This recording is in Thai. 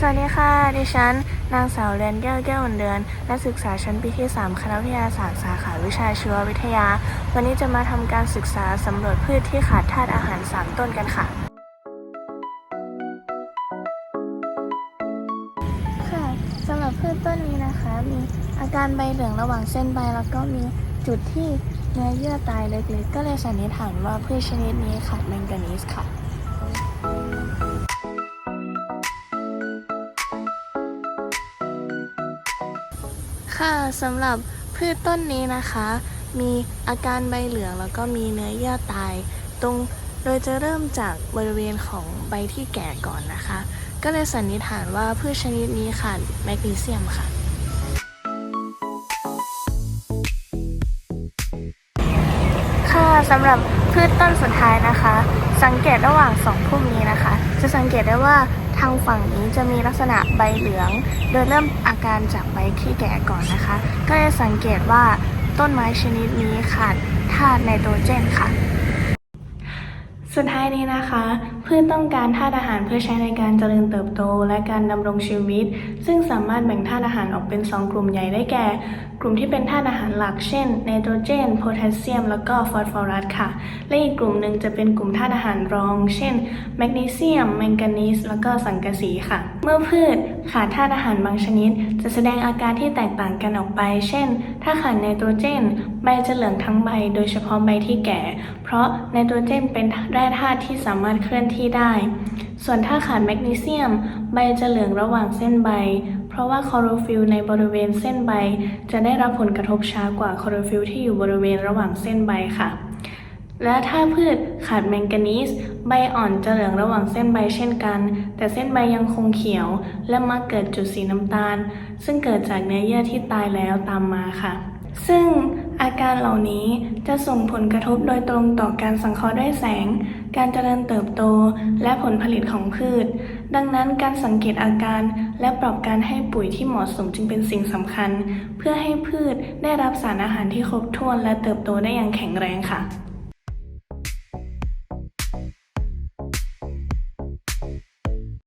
สวัสดีค่ะ ดิฉัน นางสาวเรือนแก้วแก้วอุ่นเดือน นักศึกษาชั้นปีที่ 3 คณะวิทยาศาสตร์สาขาวิชาชีววิทยา วันนี้จะมาทำการศึกษาสำรวจพืชที่ขาดธาตุอาหาร 3 ต้นกันค่ะ ค่ะสำหรับพืชต้นนี้นะคะ มีอาการใบเหลืองระหว่างเส้นใบ แล้วก็มีจุดที่เนื้อเยื่อตายเล็กๆ ก็เลยสันนิษฐานว่าพืชชนิดนี้ขาดแมงกานีสค่ะ ค่ะสำหรับพืชต้นนี้นะคะ มีอาการใบเหลืองแล้วก็มีเนื้อเยื่อตาย ตรงโดยจะเริ่มจากบริเวณของใบที่แก่ก่อนนะคะ ก็เลยสันนิษฐานว่าพืชชนิดนี้ขาดแมกนีเซียมค่ะ ค่ะสำหรับพืชต้นสุดท้ายนะคะ สังเกตระหว่างสองพุ่มนี้นะคะ จะสังเกตได้ว่า ทางฝั่งนี้จะมีลักษณะใบเหลือง โดยเริ่มอาการจากใบที่แก่ก่อนนะคะ ก็จะสังเกตว่าต้นไม้ชนิดนี้ขาดธาตุไนโตรเจนค่ะ สุดท้ายนี้นะคะพืชต้องการธาตุอาหารเพื่อใช้ในการเจริญเติบโต และการดำรงชีวิต ซึ่งสามารถแบ่งธาตุอาหารออกเป็น 2 กลุ่มใหญ่ได้แก่ กลุ่มที่เป็นธาตุอาหารหลักเช่นไนโตรเจนโพแทสเซียม แล้วก็ฟอสฟอรัสค่ะ และอีกกลุ่มหนึ่งจะเป็นกลุ่มธาตุอาหารรอง เช่นแมกนีเซียม แมงกานีสแล้วก็สังกะสีค่ะ เมื่อพืชขาดธาตุอาหารบางชนิด จะแสดงอาการที่แตกต่างกันออกไป เช่น ถ้าขาดไนโตรเจน ใบจะเหลืองทั้งใบ โดยเฉพาะใบที่แก่ เพราะไนโตรเจนเป็นแร่ธาตุที่สามารถเคลื่อนที่ได้ ส่วนถ้าขาดแมกนีเซียม ใบจะเหลืองระหว่างเส้นใบ เพราะว่าคอโรฟิลในบริเวณเส้นใบ จะได้รับผลกระทบช้ากว่าคอโรฟิลที่อยู่บริเวณระหว่างเส้นใบค่ะและถ้าพืชขาดแมงกานีสใบอ่อนจะเหลืองระหว่างเส้นใบเช่นกัน แต่เส้นใบยังคงเขียว และมักเกิดจุดสีน้ำตาล ซึ่งเกิดจากเนื้อเยื่อที่ตายแล้วตามมาค่ะ ซึ่ง อาการเหล่านี้จะส่งผลกระทบโดยตรงต่อการสังเคราะห์ด้วยแสง การเจริญเติบโต และผลผลิตของพืช ดังนั้นการสังเกตอาการและปรับการให้ปุ๋ยที่เหมาะสมจึงเป็นสิ่งสำคัญ เพื่อให้พืชได้รับสารอาหารที่ครบถ้วนและเติบโตได้อย่างแข็งแรงค่ะ